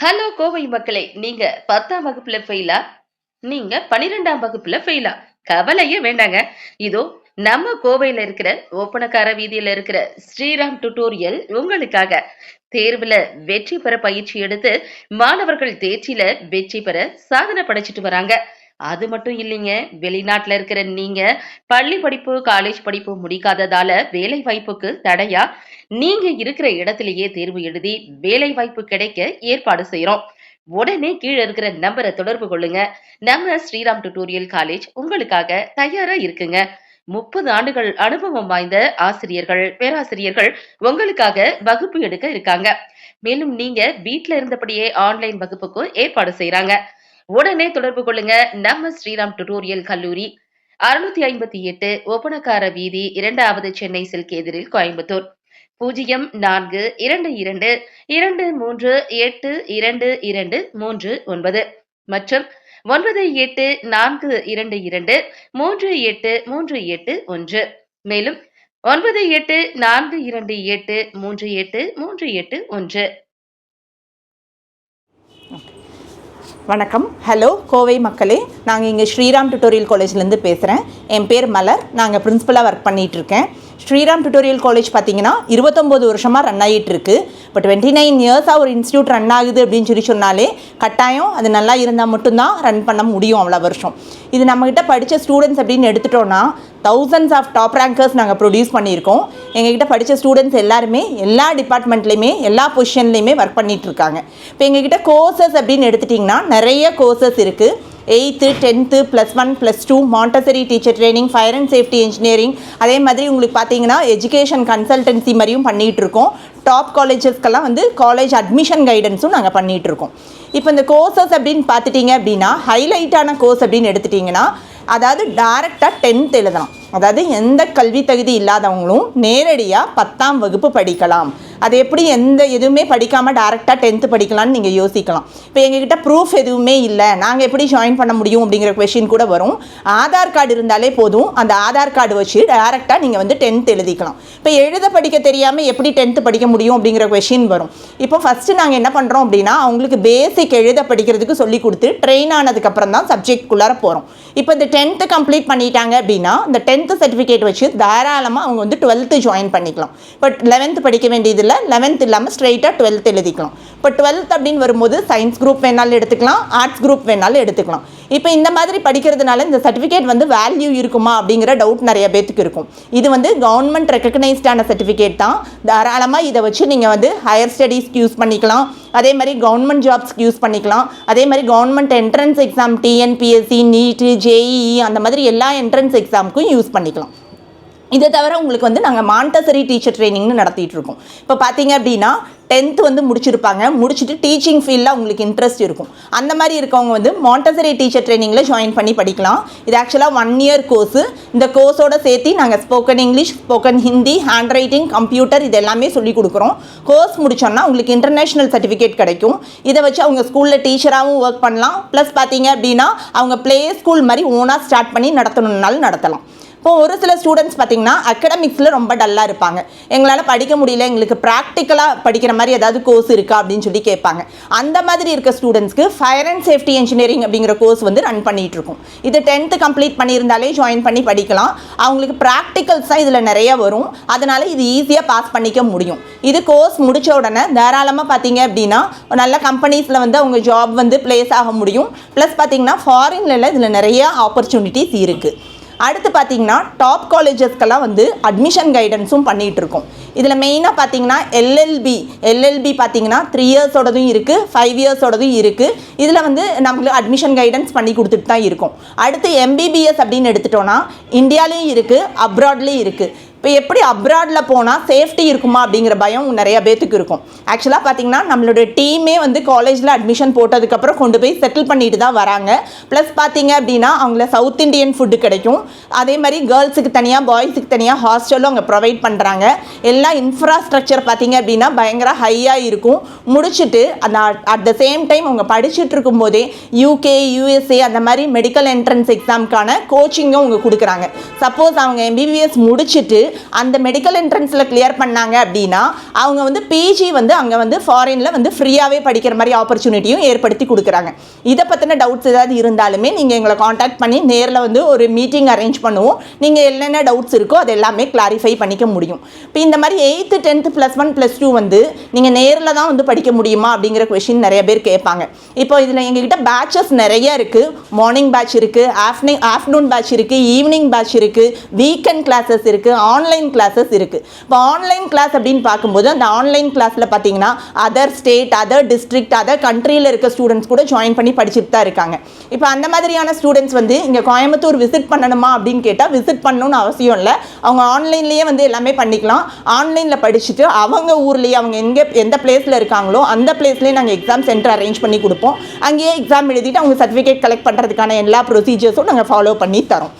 Hello Kovai மக்களே. நீங்க பத்தாம் வகுப்புல ஃபெயிலா நீங்க பனிரெண்டாம் வகுப்புல ஃபெயிலா கவலையே வேண்டாங்க. இதோ நம்ம கோவையில இருக்கிற ஓப்பனக்கார வீதியில இருக்கிற ஸ்ரீராம் டுட்டோரியல் உங்களுக்காக. தேர்வுல வெற்றி பெற பயிற்சி எடுத்து மாணவர்கள் தேர்ச்சியில வெற்றி பெற சாதனை படைச்சிட்டு வராங்க. அது மட்டும் இல்லைங்க. வெளிநாட்டுல இருக்கிற நீங்க பள்ளி படிப்பு காலேஜ் படிப்பு முடிக்காததால வேலை வாய்ப்புக்கு தடையா நீங்க இருக்கிற இடத்திலேயே தேர்வு எழுதி வேலை வாய்ப்பு கிடைக்க ஏற்பாடு செய்யறோம் உடனே கீழே இருக்கிற நம்பரை தொடர்பு கொள்ளுங்க. நம்ம ஸ்ரீராம் டுட்டோரியல் காலேஜ் உங்களுக்காக தயாரா இருக்குங்க. முப்பது ஆண்டுகள் அனுபவம் வாய்ந்த ஆசிரியர்கள் பேராசிரியர்கள் உங்களுக்காக வகுப்பு எடுக்க இருக்காங்க. மேலும் நீங்க வீட்ல இருந்தபடியே ஆன்லைன் வகுப்புக்கும் ஏற்பாடு செய்யறாங்க உடனே தொடர்பு கொள்ளுங்க. நம்ம ஸ்ரீராம் டுட்டோரியல் கல்லூரி அறுநூத்தி ஐம்பத்தி எட்டு ஒப்பனக்கார வீதி இரண்டாவது சென்னை சில்க் எதிரில் கோயம்புத்தூர். பூஜ்ஜியம் நான்கு இரண்டு இரண்டு இரண்டு மூன்று எட்டு இரண்டு இரண்டு மூன்று ஒன்பது. மற்றும் ஒன்பது எட்டு நான்கு இரண்டு இரண்டு மூன்று எட்டு மூன்று எட்டு ஒன்று. மேலும் ஒன்பது எட்டு நான்கு இரண்டு எட்டு மூன்று எட்டு மூன்று எட்டு ஒன்று. வணக்கம். ஹலோ கோவை மக்களே. நாங்கள் இங்கே ஸ்ரீராம் டுட்டோரியல் காலேஜ்லேருந்து பேசுகிறேன் என் பேர் மலர். நாங்கள் பிரின்ஸிபலாக ஒர்க் பண்ணிகிட்டு இருக்கேன் ஸ்ரீராம் டுட்டோரியல் காலேஜ் பார்த்தீங்கன்னா இருபத்தொம்போது வருஷமாக ரன் ஆகிட்டு இருக்கு இப்போ டுவெண்ட்டி நைன் இயர்ஸாக ஒரு இன்ஸ்டியூட் ரன் ஆகுது அப்படின்னு சொல்லி சொன்னாலே கட்டாயம் அது நல்லா இருந்தால் மட்டும்தான் ரன் பண்ண முடியும் அவ்வளோ வருஷம். இது நம்மக்கிட்ட படித்த ஸ்டூடெண்ட்ஸ் அப்படின்னு எடுத்துட்டோன்னா தௌசண்ட்ஸ் ஆஃப் டாப் ரேங்கர்ஸ் நாங்கள் ப்ரொடியூஸ் பண்ணியிருக்கோம். எங்ககிட்ட படித்த ஸ்டூடெண்ட்ஸ் எல்லாருமே எல்லா டிபார்ட்மெண்ட்லேயுமே எல்லா பொசிஷன்லேயுமே ஒர்க் பண்ணிகிட்ருக்காங்க இருக்காங்க இப்போ எங்ககிட்ட கோர்சஸ் அப்படின்னு எடுத்துட்டிங்கன்னா நிறைய கோர்சஸ் இருக்குது eighth tenth plus one plus two Montessori teacher training fire and safety engineering அதே மாதிரி உங்களுக்கு பார்த்தீங்கன்னா எஜுகேஷன் கன்சல்டன்சி மாதிரியும் பண்ணிகிட்டு இருக்கோம் டாப் காலேஜஸ்க்கெல்லாம் வந்து காலேஜ் அட்மிஷன் கைடன்ஸும் நாங்கள் பண்ணிகிட்டு இருக்கோம் இப்போ இந்த கோர்சஸ் அப்படின்னு பார்த்துட்டிங்க அப்படின்னா ஹைலைட்டான கோர்ஸ் அப்படின்னு எடுத்துட்டிங்கன்னா அதாவது டேரெக்டாக டென்த் எழுதலாம். அதாவது எந்த கல்வி தகுதி இல்லாதவங்களும் நேரடியாக பத்தாம் வகுப்பு படிக்கலாம். அது எப்படி எந்த எதுவுமே படிக்காமல் டேரெக்டாக டென்த்து படிக்கலாம்னு நீங்கள் யோசிக்கலாம். இப்போ எங்ககிட்ட ப்ரூஃப் எதுவுமே இல்லை. நாங்கள் எப்படி ஜாயின் பண்ண முடியும் அப்படிங்கிற கொஷின் கூட வரும். ஆதார் கார்டு இருந்தாலே போதும். அந்த ஆதார் கார்டு வச்சு டேரெக்டாக நீங்கள் வந்து டென்த் எழுதிக்கலாம். இப்போ எழுத படிக்க தெரியாமல் எப்படி டென்த்து படிக்க முடியும் அப்படிங்கிற கொஷின் வரும். இப்போ ஃபஸ்ட்டு நாங்கள் என்ன பண்ணுறோம் அப்படின்னா அவங்களுக்கு பேசிக் எழுத படிக்கிறதுக்கு சொல்லி கொடுத்து ட்ரெயின் ஆனதுக்கப்புறம் தான் சப்ஜெக்ட்குள்ளார போகிறோம் இப்போ இந்த டென்த்து கம்ப்ளீட் பண்ணிட்டாங்க அப்படின்னா இந்த டென்த்து சர்டிஃபிகேட் வச்சு தாராளமாக அவங்க வந்து டுவெல்த்து ஜாயின் பண்ணிக்கலாம். பட் லெவன்த்து படிக்க வேண்டியதில்லை. லெவன்த் இல்லாமல் ஸ்ட்ரைட்டாக டுவெல்த் எழுதிக்கலாம். இப்போ டுவெல்த் அப்படின்னு வரும்போது சயின்ஸ் குரூப் வேணாலும் எடுத்துக்கலாம். ஆர்ட்ஸ் குரூப் வேணாலும் எடுத்துக்கலாம். இப்போ இந்த மாதிரி படிக்கிறதுனால இந்த சர்டிஃபிகேட் வந்து வேல்யூ இருக்குமா அப்படிங்கிற டவுட் நிறைய பேத்துக்கு இருக்கும். இது வந்து கவர்மெண்ட் ரெக்கக்னைஸ்டான சர்டிஃபிகேட் தான். தாராளமாக இதை வச்சு நீங்கள் வந்து ஹையர் ஸ்டடீஸ்க்கு யூஸ் பண்ணிக்கலாம். அதே மாதிரி கவர்மெண்ட் ஜாப்ஸ்க்கு யூஸ் பண்ணிக்கலாம். அதே மாதிரி government entrance exam TNPSC NEET JEE அந்த மாதிரி எல்லா என்ட்ரன்ஸ் எக்ஸாமுக்கும் யூஸ் பண்ணிக்கலாம். இதை தவிர உங்களுக்கு வந்து நாங்கள் மாண்டசரி டீச்சர் ட்ரைனிங்னு நடத்திட்டு இருக்கோம். இப்போ பார்த்தீங்க அப்படின்னா டென்த்து வந்து முடிச்சிருப்பாங்க. முடிச்சுட்டு டீச்சிங் ஃபீல்டில் உங்களுக்கு இன்ட்ரெஸ்ட் இருக்கும். அந்த மாதிரி இருக்கவங்க வந்து மாண்டசரி டீச்சர் ட்ரைனிங்கில் ஜாயின் பண்ணி படிக்கலாம். இது ஆக்சுவலாக ஒன் இயர் கோர்ஸு இந்த கோர்ஸோட சேர்த்து நாங்கள் spoken English spoken Hindi handwriting computer இது எல்லாமே சொல்லி கொடுக்குறோம். கோர்ஸ் முடிச்சோன்னா உங்களுக்கு இன்டர்நேஷ்னல் சர்டிஃபிகேட் கிடைக்கும். இதை வச்சு அவங்க ஸ்கூலில் டீச்சராகவும் ஒர்க் பண்ணலாம். ப்ளஸ் பார்த்தீங்க அப்படின்னா அவங்க ப்ளே ஸ்கூல் மாதிரி ஓனாக ஸ்டார்ட் பண்ணி நடத்தணுன்னாலும் நடத்தலாம். இப்போ ஒரு சில ஸ்டூடெண்ட்ஸ் பார்த்தீங்கன்னா அகடமிக்ஸில் ரொம்ப டல்லாக இருப்பாங்க. எங்களால் படிக்க முடியல எங்களுக்கு ப்ராக்டிக்கலாக படிக்கிற மாதிரி ஏதாவது கோர்ஸ் இருக்கா அப்படின்னு சொல்லி கேட்பாங்க. அந்த மாதிரி இருக்க ஸ்டூடெண்ட்ஸ்க்கு ஃபயர் அண்ட் சேஃப்டி இன்ஜினியரிங் அப்படிங்கிற கோர்ஸ் வந்து ரன் பண்ணிகிட்டு இருக்கும். இது டென்த்து கம்ப்ளீட் பண்ணியிருந்தாலே ஜாயின் பண்ணி படிக்கலாம். அவங்களுக்கு ப்ராக்டிக்கல்ஸ் தான் இதில் நிறைய வரும். அதனால் இது ஈஸியாக பாஸ் பண்ணிக்க முடியும். இது கோர்ஸ் முடித்த உடனே தாராளமாக பார்த்தீங்க அப்படின்னா நல்ல கம்பெனிஸில் வந்து அவங்க ஜாப் வந்து ப்ளேஸ் ஆக முடியும். ப்ளஸ் பார்த்தீங்கன்னா ஃபாரின்ல இதில் நிறைய ஆப்பர்ச்சுனிட்டிஸ் இருக்குது அடுத்து பார்த்தீங்கன்னா டாப் காலேஜஸ்க்கெல்லாம் வந்து அட்மிஷன் கைடன்ஸும் பண்ணிகிட்டு இருக்கோம். இதில் மெயினாக பார்த்தீங்கன்னா எல்எல்பி எல்எல்பி பார்த்தீங்கன்னா த்ரீ இயர்ஸோடதும் இருக்குது ஃபைவ் இயர்ஸோடதும் இருக்குது இதில் வந்து நம்மளுக்கு அட்மிஷன் கைடன்ஸ் பண்ணி கொடுத்துட்டு தான் இருக்கும். அடுத்து எம்பிபிஎஸ் அப்படின்னு எடுத்துட்டோன்னா இந்தியாலேயும் இருக்குது அப்ராட்லேயும் இருக்குது இப்போ எப்படி அப்ராடில் போனால் சேஃப்டி இருக்குமா அப்படிங்கிற பயம் நிறைய பேத்துக்கு இருக்கும். ஆக்சுவலாக பார்த்தீங்கன்னா நம்மளோட டீமே வந்து காலேஜில் அட்மிஷன் போட்டதுக்கப்புறம் கொண்டு போய் செட்டில் பண்ணிட்டு தான் வராங்க. ப்ளஸ் பார்த்தீங்க அப்படின்னா அவங்கள சவுத் இண்டியன் ஃபுட்டு கிடைக்கும். அதே மாதிரி கேர்ள்ஸுக்கு தனியாக பாய்ஸுக்கு தனியாக ஹாஸ்டலும் அவங்க ப்ரொவைட் பண்ணுறாங்க எல்லா இன்ஃப்ராஸ்ட்ரக்சர் பார்த்தீங்க அப்படின்னா பயங்கர ஹையாக இருக்கும். முடிச்சுட்டு அந்த அட் த சேம் டைம் அவங்க படிச்சுட்டு இருக்கும்போதே யூகே யூஎஸ்ஏ அந்த மாதிரி மெடிக்கல் என்ட்ரன்ஸ் எக்ஸாமுக்கான கோச்சிங்கும் அவங்க கொடுக்குறாங்க. சப்போஸ் அவங்க எம்பிபிஎஸ் முடிச்சுட்டு அந்த மெடிக்கல் என்ட்ரன்ஸில் கிளியர் பண்ணாங்க அப்படின்னா அவங்க வந்து பிஜி வந்து அங்கே வந்து ஃபாரினில் வந்து ஃப்ரீயாகவே படிக்கிற மாதிரி ஆப்பர்ச்சுனிட்டியும் ஏற்படுத்தி கொடுக்குறாங்க. இதை பற்றின டவுட்ஸ் ஏதாவது இருந்தாலுமே நீங்கள் எங்களை காண்டாக்ட் பண்ணி நேரில் வந்து ஒரு மீட்டிங் அரேஞ்ச் பண்ணுவோம். நீங்கள் என்னென்ன டவுட்ஸ் இருக்கோ அது எல்லாமே கிளாரிஃபை பண்ணிக்க முடியும். இப்போ இந்த மாதிரி eighth tenth plus one plus two வந்து நீங்கள் நேரில் தான் வந்து படிக்க முடியுமா அப்படிங்கிற கொஷின் நிறைய பேர் கேட்பாங்க. இப்போ இதில் எங்ககிட்ட பேட்சஸ் நிறைய இருக்குது மார்னிங் பேட்ச் இருக்குது ஆஃப்டர்நூன் ஆஃப்டர்நூன் பேட்ச் இருக்குது ஈவினிங் பேட்ச் இருக்குது வீக்கெண்ட் கிளாஸஸ் இருக்குது ஆன்லைன் கிளாஸஸ் இருக்குது இப்போ ஆன்லைன் கிளாஸ் அப்படின்னு பார்க்கும்போது அந்த ஆன்லைன் கிளாஸில் பார்த்தீங்கன்னா other state other district other கண்ட்ரியில் இருக்க ஸ்டூடெண்ட்ஸ் கூட ஜாயின் பண்ணி படிச்சுட்டு தான் இருக்காங்க. இப்போ அந்த மாதிரியான ஸ்டூடெண்ட்ஸ் வந்து இங்கே கோயம்புத்தூர் விசிட் பண்ணணுமா அப்படின்னு கேட்டால் விசிட் பண்ணணும்னு அவசியம் இல்லை. அவங்க ஆன்லைன்லேயே வந்து எல்லாமே பண்ணிக்கலாம். ஆன்லைனில் படிச்சுட்டு அவங்க ஊர்லேயே அவங்க எங்கே எந்த பிளேஸில் இருக்காங்களோ அந்த பிளேஸ்லேயே நாங்கள் எக்ஸாம் சென்டர் அரேஞ்ச் பண்ணி கொடுப்போம். அங்கேயே எக்ஸாம் எழுதிட்டு அவங்க சர்டிஃபிகேட் கலெக்ட் பண்ணுறதுக்கான எல்லா ப்ரொசீஜர்ஸும் நாங்கள் ஃபாலோ பண்ணி தரோம்.